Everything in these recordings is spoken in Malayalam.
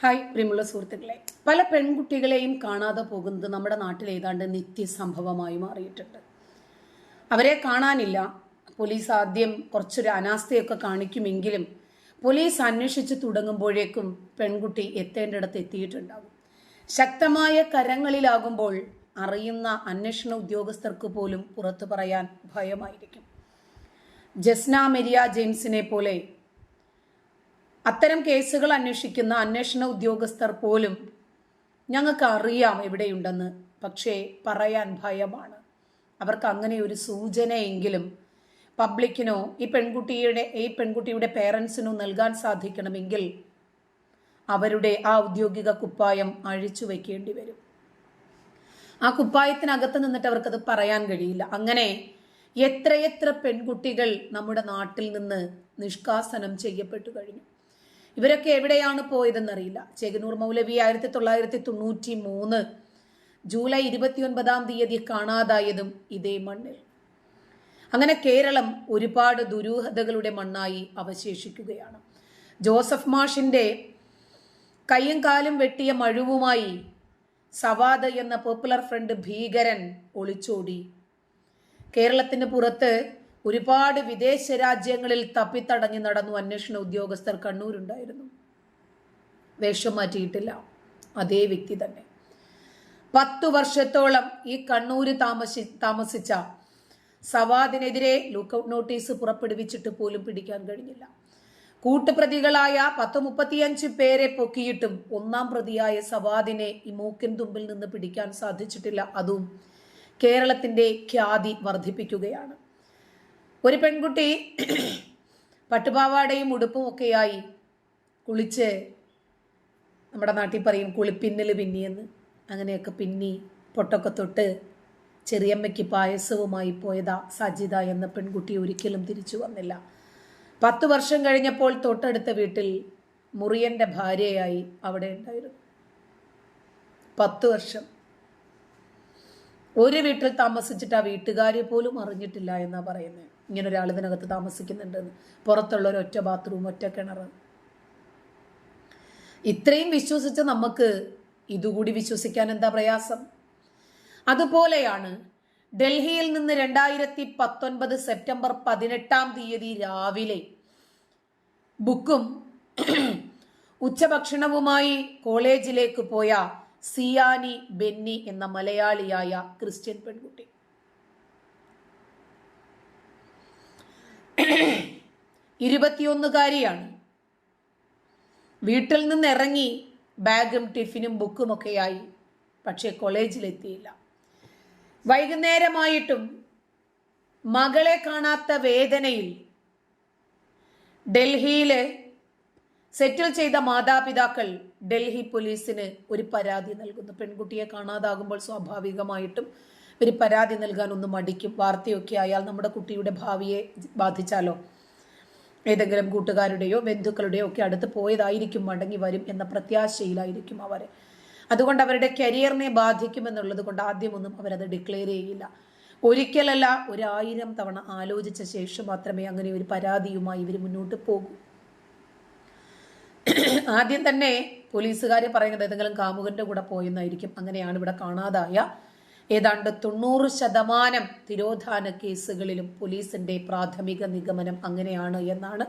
ഹായ് പ്രിയമുള്ള സുഹൃത്തുക്കളെ പല പെൺകുട്ടികളെയും കാണാതെ പോകുന്നത് നമ്മുടെ നാട്ടിൽ ഏതാണ്ട് നിത്യസംഭവമായി മാറിയിട്ടുണ്ട്. അവരെ കാണാനില്ല. പോലീസ് ആദ്യം കുറച്ചൊരു അനാസ്ഥയൊക്കെ കാണിക്കുമെങ്കിലും പോലീസ് അന്വേഷിച്ച് തുടങ്ങുമ്പോഴേക്കും പെൺകുട്ടി എത്തേണ്ടിടത്ത് എത്തിയിട്ടുണ്ടാകും. ശക്തമായ കരങ്ങളിലാകുമ്പോൾ അറിയുന്ന അന്വേഷണ ഉദ്യോഗസ്ഥർക്ക് പോലും പുറത്തു പറയാൻ ഭയമായിരിക്കും. ജസ്ന മെരിയ ജെയിംസിനെ പോലെ അത്തരം കേസുകൾ അന്വേഷിക്കുന്ന അന്വേഷണ ഉദ്യോഗസ്ഥർ പോലും ഞങ്ങൾക്ക് അറിയാം എവിടെയുണ്ടെന്ന്. പക്ഷേ പറയാൻ ഭയമാണ്. അവർക്ക് അങ്ങനെ ഒരു സൂചനയെങ്കിലും പബ്ലിക്കിനോ ഈ പെൺകുട്ടിയുടെ ഈ പെൺകുട്ടിയുടെ പേരൻസിനോ നൽകാൻ സാധിക്കണമെങ്കിൽ അവരുടെ ആ ഔദ്യോഗിക കുപ്പായം അഴിച്ചു വയ്ക്കേണ്ടി വരും. ആ കുപ്പായത്തിനകത്ത് നിന്നിട്ട് അവർക്കത് പറയാൻ കഴിയില്ല. അങ്ങനെ എത്രയെത്ര പെൺകുട്ടികൾ നമ്മുടെ നാട്ടിൽ നിന്ന് നിഷ്കാസനം ചെയ്യപ്പെട്ടു കഴിഞ്ഞു. ഇവരൊക്കെ എവിടെയാണ് പോയതെന്നറിയില്ല. ചേകനൂർ മൗലവി ആയിരത്തി തൊള്ളായിരത്തി തൊണ്ണൂറ്റി മൂന്ന് ജൂലൈ ഇരുപത്തിയൊൻപതാം തീയതി കാണാതായതും ഇതേ മണ്ണിൽ. അങ്ങനെ കേരളം ഒരുപാട് ദുരൂഹതകളുടെ മണ്ണായി അവശേഷിക്കുകയാണ്. ജോസഫ് മാഷിന്റെ കയ്യും കാലും വെട്ടിയ മഴുവുമായി സവാദ് എന്ന പോപ്പുലർ ഫ്രണ്ട് ഭീകരൻ ഒളിച്ചോടി. കേരളത്തിന് പുറത്ത് ഒരുപാട് വിദേശ രാജ്യങ്ങളിൽ തപ്പിത്തടഞ്ഞു നടന്നു അന്വേഷണ ഉദ്യോഗസ്ഥർ കണ്ണൂരുണ്ടായിരുന്നു. വേഷം മാറ്റിയിട്ടില്ല. അതേ വ്യക്തി തന്നെ. പത്തു വർഷത്തോളം ഈ കണ്ണൂര് താമസി താമസിച്ച സവാദിനെതിരെ ലുക്കൌട്ട് നോട്ടീസ് പുറപ്പെടുവിച്ചിട്ട് പോലും പിടിക്കാൻ കഴിഞ്ഞില്ല. കൂട്ടുപ്രതികളായ പത്ത് മുപ്പത്തിയഞ്ച് പേരെ പൊക്കിയിട്ടും ഒന്നാം പ്രതിയായ സവാദിനെ ഈ മൂക്കിൻ തുമ്പിൽ നിന്ന് പിടിക്കാൻ സാധിച്ചിട്ടില്ല. അതും കേരളത്തിന്റെ ഖ്യാതി വർദ്ധിപ്പിക്കുകയാണ്. ഒരു പെൺകുട്ടി പട്ടുപാവാടയും ഉടുപ്പും ഒക്കെയായി കുളിച്ച് നമ്മുടെ നാട്ടിൽ പറയും കുളിപ്പിന്നൽ പിന്നിയെന്ന്. അങ്ങനെയൊക്കെ പിന്നി പൊട്ടൊക്കെ തൊട്ട് ചെറിയമ്മയ്ക്ക് പായസവുമായി പോയതാ സജിത എന്ന പെൺകുട്ടി ഒരിക്കലും തിരിച്ചു വന്നില്ല. പത്ത് വർഷം കഴിഞ്ഞപ്പോൾ തൊട്ടടുത്ത വീട്ടിൽ മുറിയന്റെ ഭാര്യയായി അവിടെ ഉണ്ടായിരുന്നു. പത്ത് വർഷം. ഒരു വീട്ടിൽ താമസിച്ചിട്ട് ആ വീട്ടുകാരെ പോലും അറിഞ്ഞിട്ടില്ല എന്നാ പറയുന്നത് ഇങ്ങനെ ഒരാൾ ഇതിനകത്ത് താമസിക്കുന്നുണ്ടെന്ന്. പുറത്തുള്ള ഒരു ഒറ്റ ബാത്റൂം ഒറ്റ കിണർ ഇത്രയും വിശ്വസിച്ച നമുക്ക് ഇതുകൂടി വിശ്വസിക്കാൻ എന്താ പ്രയാസം? അതുപോലെയാണ് ഡൽഹിയിൽ നിന്ന് രണ്ടായിരത്തി പത്തൊൻപത് സെപ്റ്റംബർ പതിനെട്ടാം തീയതി രാവിലെ ബുക്കും ഉച്ചഭക്ഷണവുമായി കോളേജിലേക്ക് പോയ സിയാനി ബെന്നി എന്ന മലയാളിയായ ക്രിസ്ത്യൻ പെൺകുട്ടി. ഇരുപത്തിയൊന്നുകാരിയാണ്. വീട്ടിൽ നിന്ന് ഇറങ്ങി ബാഗും ടിഫിനും ബുക്കും ഒക്കെയായി പക്ഷേ കോളേജിലെത്തിയില്ല. വൈകുന്നേരമായിട്ടും മകളെ കാണാത്ത വേദനയിൽ ഡൽഹിയിലെ സെറ്റിൽ ചെയ്ത മാതാപിതാക്കൾ ഡൽഹി പോലീസിന് ഒരു പരാതി നൽകുന്നു. പെൺകുട്ടിയെ കാണാതാകുമ്പോൾ സ്വാഭാവികമായിട്ടും ഒരു പരാതി നൽകാൻ ഒന്ന് മടിക്കും. വാർത്തയൊക്കെ ആയാൽ നമ്മുടെ കുട്ടിയുടെ ഭാവിയെ ബാധിച്ചാലോ? ഏതെങ്കിലും കൂട്ടുകാരുടെയോ ബന്ധുക്കളുടെയോ ഒക്കെ അടുത്ത് പോയതായിരിക്കും മടങ്ങി വരും എന്ന പ്രത്യാശയിലായിരിക്കും അവർ അതുകൊണ്ട് അവരുടെ കരിയറിനെ ബാധിക്കുമെന്നുള്ളത് കൊണ്ട് ആദ്യമൊന്നും അവരത് ഡിക്ലെയർ ചെയ്യില്ല. ഒരിക്കലല്ല ഒരായിരം തവണ ആലോചിച്ച ശേഷം മാത്രമേ അങ്ങനെ ഒരു പരാതിയുമായി ഇവർ മുന്നോട്ട് പോകൂ. ആദ്യം തന്നെ പോലീസുകാർ പറയുന്നത് ഏതെങ്കിലും കാമുകന്റെ കൂടെ പോയെന്നായിരിക്കും. അങ്ങനെയാണ് ഇവിടെ കാണാതായ ഏതാണ്ട് തൊണ്ണൂറ് ശതമാനം തിരോധാന കേസുകളിലും പോലീസിന്റെ പ്രാഥമിക നിഗമനം അങ്ങനെയാണ് എന്നാണ്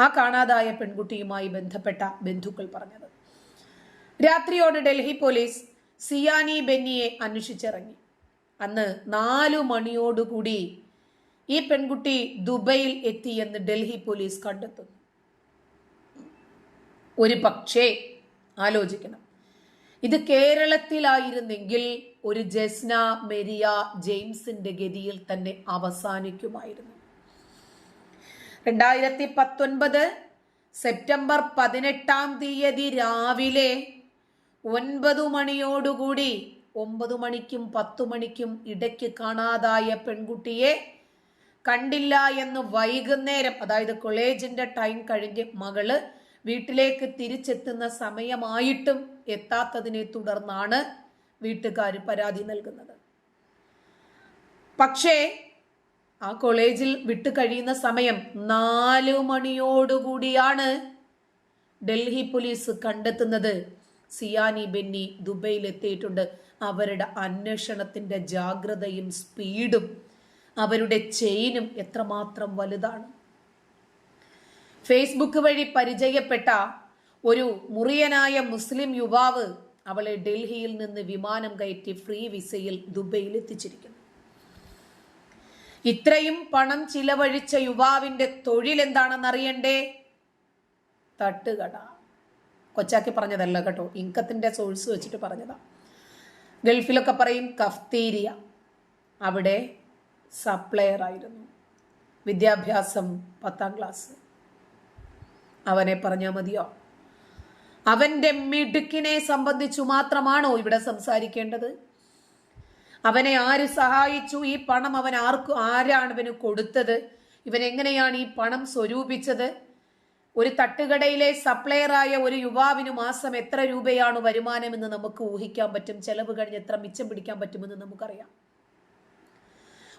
ആ കാണാതായ പെൺകുട്ടിയുമായി ബന്ധപ്പെട്ട ബന്ധുക്കൾ പറഞ്ഞത്. രാത്രിയോടെ ഡൽഹി പോലീസ് സിയാനി ബെന്നിയെ അന്വേഷിച്ചിറങ്ങി. അന്ന് നാലു മണിയോടുകൂടി ഈ പെൺകുട്ടി ദുബൈയിൽ എത്തിയെന്ന് ഡൽഹി പോലീസ് കണ്ടെത്തുന്നു. ഒരു പക്ഷേ ആലോചിക്കണം. ഇത് കേരളത്തിലായിരുന്നെങ്കിൽ ഒരു ജസ്ന മെരിയ ജെയിംസിന്റെ ഗതിയിൽ തന്നെ അവസാനിക്കുമായിരുന്നു. രണ്ടായിരത്തി പത്തൊൻപത് സെപ്റ്റംബർ പതിനെട്ടാം തീയതി രാവിലെ ഒൻപതു മണിയോടുകൂടി ഒമ്പത് മണിക്കും പത്തു മണിക്കും ഇടയ്ക്ക് കാണാതായ പെൺകുട്ടിയെ കണ്ടില്ല എന്ന് വൈകുന്നേരം അതായത് കോളേജിന്റെ ടൈം കഴിഞ്ഞ് മകൾ വീട്ടിലേക്ക് തിരിച്ചെത്തുന്ന സമയമായിട്ടും എത്താത്തതിനെ തുടർന്നാണ് വീട്ടുകാർ പരാതി നൽകുന്നത്. പക്ഷേ ആ കോളേജിൽ വിട്ടു കഴിയുന്ന സമയം നാല് മണിയോടുകൂടിയാണ് ഡൽഹി പോലീസ് കണ്ടെത്തുന്നത്. സിയാനി ബെന്നി ദുബൈയിൽ എത്തിയിട്ടുണ്ട് അവരുടെ അന്വേഷണത്തിന്റെ ജാഗ്രതയും സ്പീഡും അവരുടെ ചെയിനും എത്രമാത്രം വലുതാണ്? ഫേസ്ബുക്ക് വഴി പരിചയപ്പെട്ട ഒരു മുറിയനായ മുസ്ലിം യുവാവ് അവളെ ഡൽഹിയിൽ നിന്ന് വിമാനം കയറ്റി ഫ്രീ വിസയിൽ ദുബൈയിൽ എത്തിച്ചിരിക്കുന്നു. ഇത്രയും പണം ചിലവഴിച്ച യുവാവിന്റെ തൊഴിൽ എന്താണെന്ന് അറിയണ്ടേ തട്ടുകട കൊച്ചാക്കി പറഞ്ഞതല്ല കേട്ടോ. ഇൻകത്തിന്റെ സോഴ്സ് വെച്ചിട്ട് പറഞ്ഞതാ. ഗൾഫിലൊക്കെ പറയും കഫ്തീരിയ. അവിടെ സപ്ലയർ ആയിരുന്നു വിദ്യാഭ്യാസം പത്താം ക്ലാസ്. അവനെ പറഞ്ഞാൽ മതിയോ? അവന്റെ മിടുക്കിനെ സംബന്ധിച്ചു മാത്രമാണോ ഇവിടെ സംസാരിക്കേണ്ടത്? അവനെ ആര് സഹായിച്ചു? ഈ പണം അവൻ ആർക്ക് ആരാണ് ഇവന് കൊടുത്തത്? ഇവൻ എങ്ങനെയാണ് ഈ പണം സ്വരൂപിച്ചത്? ഒരു തട്ടുകടയിലെ സപ്ലയറായ ഒരു യുവാവിന് മാസം എത്ര രൂപയാണ് വരുമാനമെന്ന് നമുക്ക് ഊഹിക്കാൻ പറ്റും? ചെലവ് കഴിഞ്ഞ് എത്ര മിച്ചം പിടിക്കാൻ പറ്റുമെന്ന് നമുക്കറിയാം.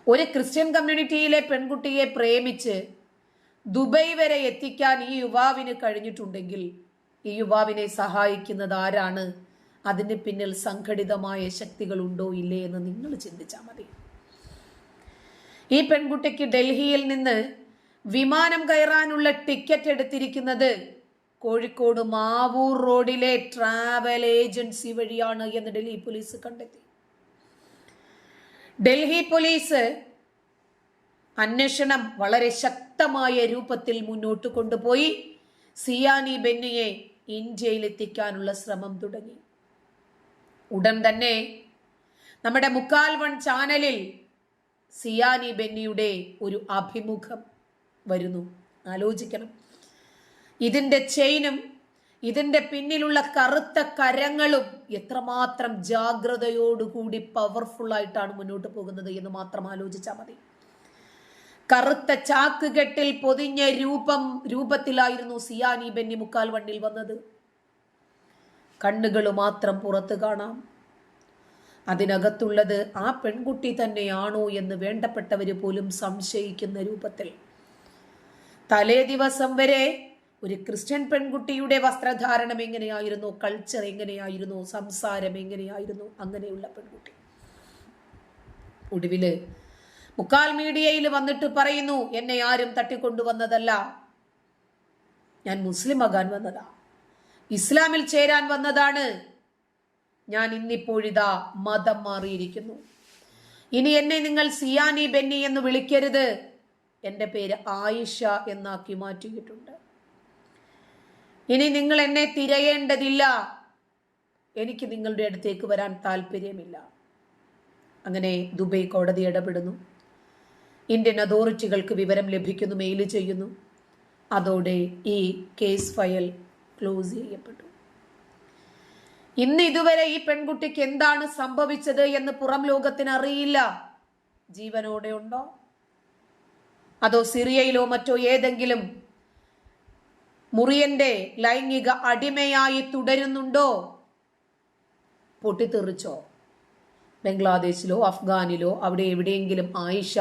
ഒരു ക്രിസ്ത്യൻ കമ്മ്യൂണിറ്റിയിലെ പെൺകുട്ടിയെ പ്രേമിച്ച് ദുബൈ വരെ എത്തിക്കാൻ ഈ യുവാവിന് കഴിഞ്ഞിട്ടുണ്ടെങ്കിൽ ഈ യുവാവിനെ സഹായിക്കുന്നത് ആരാണ്? അതിന് പിന്നിൽ സംഘടിതമായ ശക്തികളുണ്ടോ ഇല്ലേ എന്ന് നിങ്ങൾ ചിന്തിച്ചാൽ മതി. ഈ പെൺകുട്ടിക്ക് ഡൽഹിയിൽ നിന്ന് വിമാനം കയറാനുള്ള ടിക്കറ്റ് എടുത്തിരിക്കുന്നത് കോഴിക്കോട് മാവൂർ റോഡിലെ ട്രാവൽ ഏജൻസി വഴിയാണ് എന്ന് ഡൽഹി പോലീസ് കണ്ടെത്തി. ഡൽഹി പോലീസ് അന്വേഷണം വളരെ ശക്തമായ രൂപത്തിൽ മുന്നോട്ട് കൊണ്ടുപോയി. സിയാനി ബെന്നിയെ ഇന്ത്യയിൽ എത്തിക്കാനുള്ള ശ്രമം തുടങ്ങി. ഉടൻ തന്നെ നമ്മുടെ മുക്കാൽ വൺ ചാനലിൽ സിയാനി ബെന്നിയുടെ ഒരു അഭിമുഖം വരുന്നു. ആലോചിക്കണം. ഇതിന്റെ ചെയിനും ഇതിന്റെ പിന്നിലുള്ള കറുത്ത കരങ്ങളും എത്രമാത്രം ജാഗ്രതയോടുകൂടി പവർഫുള്ളായിട്ടാണ് മുന്നോട്ട് പോകുന്നത് എന്ന് മാത്രം ആലോചിച്ചാൽ മതി. കറുത്ത ചാക്കുകെട്ടിൽ പൊതിഞ്ഞ രൂപം രൂപത്തിലായിരുന്നു സിയാനി ബെന്നി മുക്കാൽ വണ്ണിൽ വന്നത്. കണ്ണുകൾ മാത്രം പുറത്ത് കാണാം. അതിനകത്തുള്ളത് ആ പെൺകുട്ടി തന്നെയാണോ എന്ന് വേണ്ടപ്പെട്ടവര് പോലും സംശയിക്കുന്ന രൂപത്തിൽ. തലേ ദിവസം വരെ ഒരു ക്രിസ്ത്യൻ പെൺകുട്ടിയുടെ വസ്ത്രധാരണം എങ്ങനെയായിരുന്നു? കൾച്ചർ എങ്ങനെയായിരുന്നു? സംസാരം എങ്ങനെയായിരുന്നു? അങ്ങനെയുള്ള പെൺകുട്ടി. ഒടുവിൽ മുക്കാൽ മീഡിയയിൽ വന്നിട്ട് പറയുന്നു എന്നെ ആരും തട്ടിക്കൊണ്ടുവന്നതല്ല. ഞാൻ മുസ്ലിം ആകാൻ വന്നതാ. ഇസ്ലാമിൽ ചേരാൻ വന്നതാണ്. ഞാൻ ഇന്നിപ്പോഴിതാ മതം മാറിയിരിക്കുന്നു. ഇനി എന്നെ നിങ്ങൾ സിയാനി ബെന്നി എന്ന് വിളിക്കരുത്. എന്റെ പേര് ആയിഷ എന്നാക്കി മാറ്റിയിട്ടുണ്ട്. ഇനി നിങ്ങൾ എന്നെ തിരയേണ്ടതില്ല. എനിക്ക് നിങ്ങളുടെ അടുത്തേക്ക് വരാൻ താല്പര്യമില്ല. അങ്ങനെ ദുബൈ കോടതി ഇടപെടുന്നു. ഇന്ത്യൻ അതോറിറ്റികൾക്ക് വിവരം ലഭിക്കുന്നു മെയിൽ ചെയ്യുന്നു. അതോടെ ഈ കേസ് ഫയൽ ക്ലോസ് ചെയ്യപ്പെട്ടു. ഇന്ന് ഇതുവരെ ഈ പെൺകുട്ടിക്ക് എന്താണ് സംഭവിച്ചത് എന്ന് പുറം ലോകത്തിന് അറിയില്ല. ജീവനോടെ ഉണ്ടോ? അതോ സിറിയയിലോ മറ്റോ ഏതെങ്കിലും മുറിയന്റെ ലൈംഗിക അടിമയായി തുടരുന്നുണ്ടോ? പൊട്ടിത്തെറിച്ചോ? ബംഗ്ലാദേശിലോ അഫ്ഗാനിലോ അവിടെ എവിടെയെങ്കിലും ആയിഷ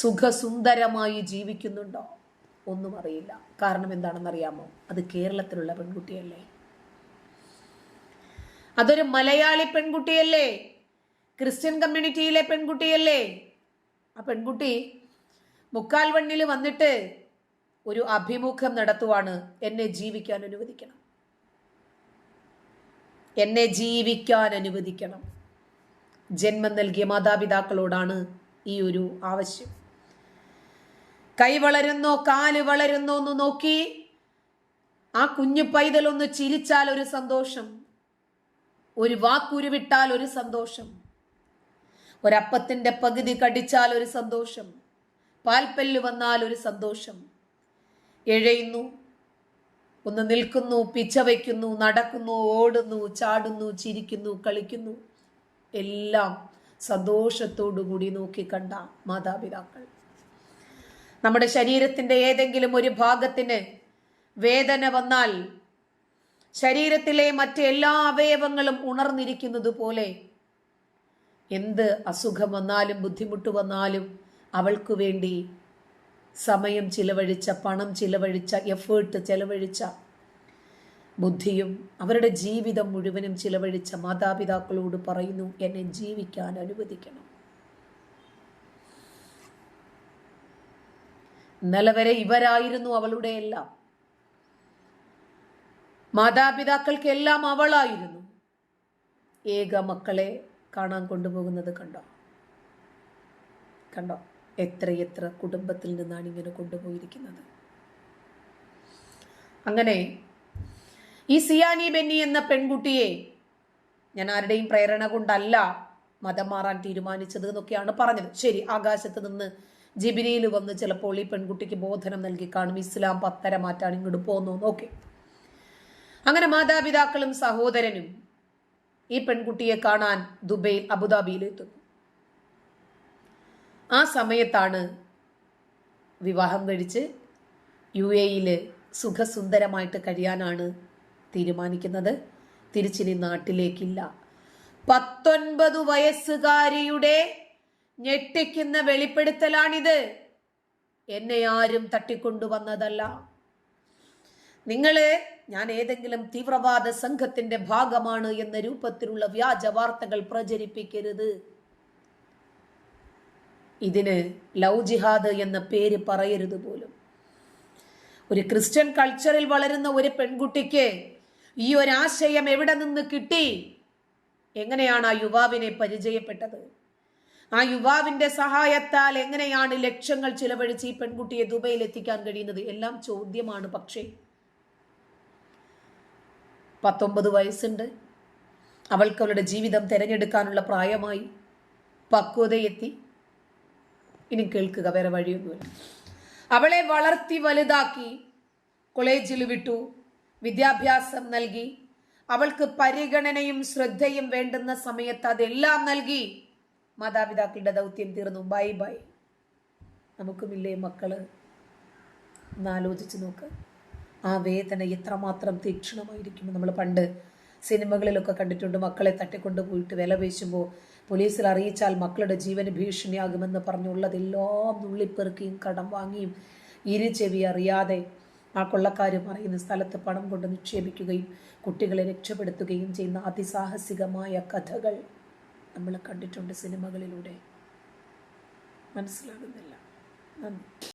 സുഖസുന്ദരമായി ജീവിക്കുന്നുണ്ടോ? ഒന്നും അറിയില്ല. കാരണം എന്താണെന്ന് അറിയാമോ അത് കേരളത്തിലുള്ള പെൺകുട്ടിയല്ലേ? അതൊരു മലയാളി പെൺകുട്ടിയല്ലേ? ക്രിസ്ത്യൻ കമ്മ്യൂണിറ്റിയിലെ പെൺകുട്ടിയല്ലേ? ആ പെൺകുട്ടി മുക്കാൽ വണ്ണിൽ വന്നിട്ട് ഒരു അഭിമുഖം നടത്തുവാണ്. എന്നെ ജീവിക്കാൻ അനുവദിക്കണം. എന്നെ ജീവിക്കാൻ അനുവദിക്കണം. ജന്മം നൽകിയ മാതാപിതാക്കളോടാണ് ഈ ഒരു ആവശ്യം. കൈ വളരുന്നോ കാൽ വളരുന്നോ എന്ന് നോക്കി. ആ കുഞ്ഞു പൈതൽ ഒന്ന് ചിരിച്ചാൽ ഒരു സന്തോഷം. ഒരു വാക്കുരുവിട്ടാൽ ഒരു സന്തോഷം. ഒരപ്പത്തിന്റെ പകുതി കടിച്ചാൽ ഒരു സന്തോഷം. പാൽപ്പല്ല് വന്നാൽ ഒരു സന്തോഷം. എഴയുന്നു ഒന്ന് നിൽക്കുന്നു പിച്ച വയ്ക്കുന്നു നടക്കുന്നു ഓടുന്നു ചാടുന്നു ചിരിക്കുന്നു കളിക്കുന്നു. എല്ലാം സന്തോഷത്തോടു കൂടി നോക്കിക്കണ്ട മാതാപിതാക്കൾ. നമ്മുടെ ശരീരത്തിന്റെ ഏതെങ്കിലും ഒരു ഭാഗത്തിന് വേദന വന്നാൽ ശരീരത്തിലെ മറ്റെല്ലാ അവയവങ്ങളും ഉണർന്നിരിക്കുന്നത് പോലെ എന്ത് അസുഖം വന്നാലും ബുദ്ധിമുട്ട് വന്നാലും അവൾക്ക് വേണ്ടി സമയം ചിലവഴിച്ച പണം ചിലവഴിച്ച എഫേർട്ട് ചിലവഴിച്ച ബുദ്ധിയും അവരുടെ ജീവിതം മുഴുവനും ചിലവഴിച്ച മാതാപിതാക്കളോട് പറയുന്നു എന്നെ ജീവിക്കാൻ അനുവദിക്കണം. ഇന്നലെ വരെ ഇവരായിരുന്നു അവളുടെ എല്ലാം. മാതാപിതാക്കൾക്കെല്ലാം അവളായിരുന്നു. ഏക മക്കളെ കാണാൻ കൊണ്ടുപോകുന്നത് കണ്ടോ? കണ്ടോ? എത്രയെത്ര കുടുംബത്തിൽ നിന്നാണ് ഇങ്ങനെ കൊണ്ടുപോയിരിക്കുന്നത്? അങ്ങനെ ഈ സിയാനി ബെന്നി എന്ന പെൺകുട്ടിയെ ഞാൻ ആരുടെയും പ്രേരണ കൊണ്ടല്ല മതം മാറാൻ തീരുമാനിച്ചത് എന്നൊക്കെയാണ് പറഞ്ഞത്. ശരി ആകാശത്ത് നിന്ന് ജിബിനിയിൽ വന്ന് ചിലപ്പോൾ ഈ പെൺകുട്ടിക്ക് ബോധനം നൽകി കാണും. ഇസ്ലാം പത്തര മാറ്റാണ് ഇങ്ങോട്ട് പോന്നു. നോക്കി. അങ്ങനെ മാതാപിതാക്കളും സഹോദരനും ഈ പെൺകുട്ടിയെ കാണാൻ ദുബൈയിൽ അബുദാബിയിൽ എത്തുന്നു. ആ സമയത്താണ് വിവാഹം കഴിച്ച് യു എയിൽ സുഖസുന്ദരമായിട്ട് കഴിയാനാണ് തീരുമാനിക്കുന്നത്. തിരിച്ചിനി നാട്ടിലേക്കില്ല. പത്തൊൻപത് വയസ്സുകാരിയുടെ ഞെട്ടിക്കുന്ന വെളിപ്പെടുത്തലാണിത്. എന്നെ ആരും തട്ടിക്കൊണ്ടുവന്നതല്ല. നിങ്ങൾ ഞാൻ ഏതെങ്കിലും തീവ്രവാദ സംഘത്തിന്റെ ഭാഗമാണ് എന്ന രൂപത്തിലുള്ള വ്യാജ വാർത്തകൾ പ്രചരിപ്പിക്കരുത്. ഇതിന് ലവ് ജിഹാദ് എന്ന പേര് പറയരുത് പോലും. ഒരു ക്രിസ്ത്യൻ കൾച്ചറിൽ വളരുന്ന ഒരു പെൺകുട്ടിക്ക് ഈ ഒരാശയം എവിടെ നിന്ന് കിട്ടി? എങ്ങനെയാണ് ആ യുവാവിനെ പരിചയപ്പെട്ടത്? ആ യുവാവിന്റെ സഹായത്താൽ എങ്ങനെയാണ് ലക്ഷങ്ങൾ ചിലവഴിച്ച് ഈ പെൺകുട്ടിയെ ദുബൈയിൽ എത്തിക്കാൻ കഴിയുന്നത്? എല്ലാം ചോദ്യമാണ് പക്ഷേ. പത്തൊമ്പത് വയസ്സുണ്ട്. അവൾക്ക് അവളുടെ ജീവിതം തിരഞ്ഞെടുക്കാനുള്ള പ്രായമായി. പക്വതയെത്തി ഇനി കേൾക്കുക വേറെ വഴിയൊന്നുമില്ല അവളെ വളർത്തി വലുതാക്കി. കോളേജിൽ വിട്ടു. വിദ്യാഭ്യാസം നൽകി. അവൾക്ക് പരിഗണനയും ശ്രദ്ധയും വേണ്ടുന്ന സമയത്ത് അതെല്ലാം നൽകി. മാതാപിതാക്കളുടെ ദൗത്യം തീർന്നു. Bye bye. നമുക്കുമില്ലേ മക്കൾ? എന്നാലോചിച്ച് നോക്ക്. ആ വേദന എത്രമാത്രം തീക്ഷണമായിരിക്കും നമ്മൾ പണ്ട് സിനിമകളിലൊക്കെ കണ്ടിട്ടുണ്ട്. മക്കളെ തട്ടിക്കൊണ്ട് പോയിട്ട് വില പേശുമ്പോൾ പോലീസിൽ അറിയിച്ചാൽ മക്കളുടെ ജീവന് ഭീഷണിയാകുമെന്ന് പറഞ്ഞുള്ളതെല്ലാം നുള്ളിപ്പെറുക്കിയും കടം വാങ്ങിയും ഇരു ചെവി അറിയാതെ ആ കൊള്ളക്കാർ പറയുന്ന സ്ഥലത്ത് പണം കൊണ്ട് നിക്ഷേപിക്കുകയും കുട്ടികളെ രക്ഷപ്പെടുത്തുകയും ചെയ്യുന്ന അതിസാഹസികമായ കഥകൾ. നമ്മൾ കണ്ടിട്ടുണ്ട് സിനിമകളിലൂടെ. മനസ്സിലാകുന്നില്ല. നന്ദി.